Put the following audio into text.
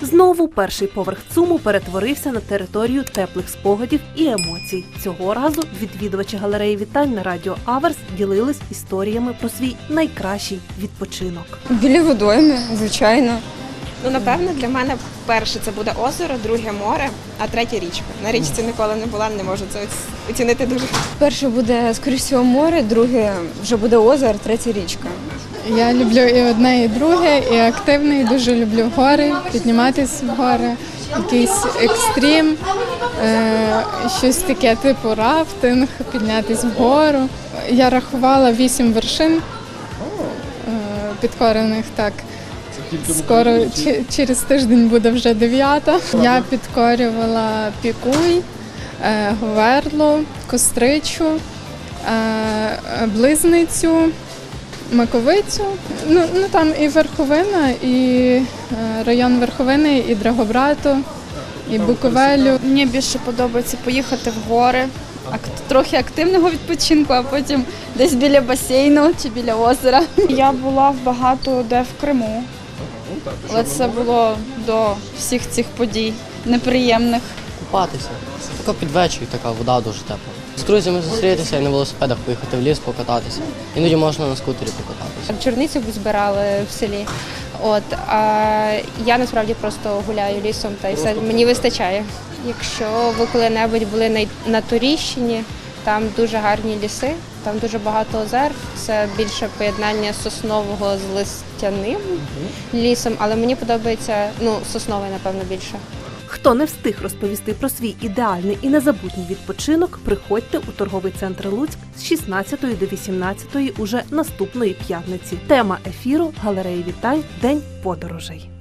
Знову перший поверх ЦУМу перетворився на територію теплих спогадів і емоцій. Цього разу відвідувачі галереї вітань на радіо Аверс ділились історіями про свій найкращий відпочинок. Біля водойми, звичайно. Ну, напевно, для мене перше це буде озеро, друге море, а третє річка. На річці ніколи не була, не можу це оц- оцінити дуже. Перше буде, скоріш всього, море, друге вже буде озеро, третє річка. Я люблю і одне, і друге, і активний. Дуже люблю гори, підніматися в гори, якийсь екстрім, е, щось таке типу рафтинг, піднятися вгору. Я рахувала вісім вершин е, підкорених так. Скоро через тиждень буде вже дев'ята. Я підкорювала пікуй, е, Говерло, Костричу, е, Близницю. Маковицю. Ну, ну там і Верховина, і е, район Верховини, і Драгобрату, і Буковелю. Мені більше подобається поїхати в гори, трохи активного відпочинку, а потім десь біля басейну чи біля озера. Я була в багато де в Криму, але це було до всіх цих подій неприємних. купатися. Тако під вечір така вода дуже тепла. З друзями зустрітися і на велосипедах поїхати в ліс покататися. Іноді можна на скутері покататися. Чорницю збирали в селі. От а я насправді просто гуляю лісом та й все мені вистачає. Якщо ви коли-небудь були на, на Туріщині, там дуже гарні ліси, там дуже багато озер. Це більше поєднання соснового з листяним лісом, але мені подобається ну сосновий, напевно, більше. Хто не встиг розповісти про свій ідеальний і незабутній відпочинок, приходьте у торговий центр Луцьк з 16 до 18 уже наступної п'ятниці. Тема ефіру галереї вітань День подорожей.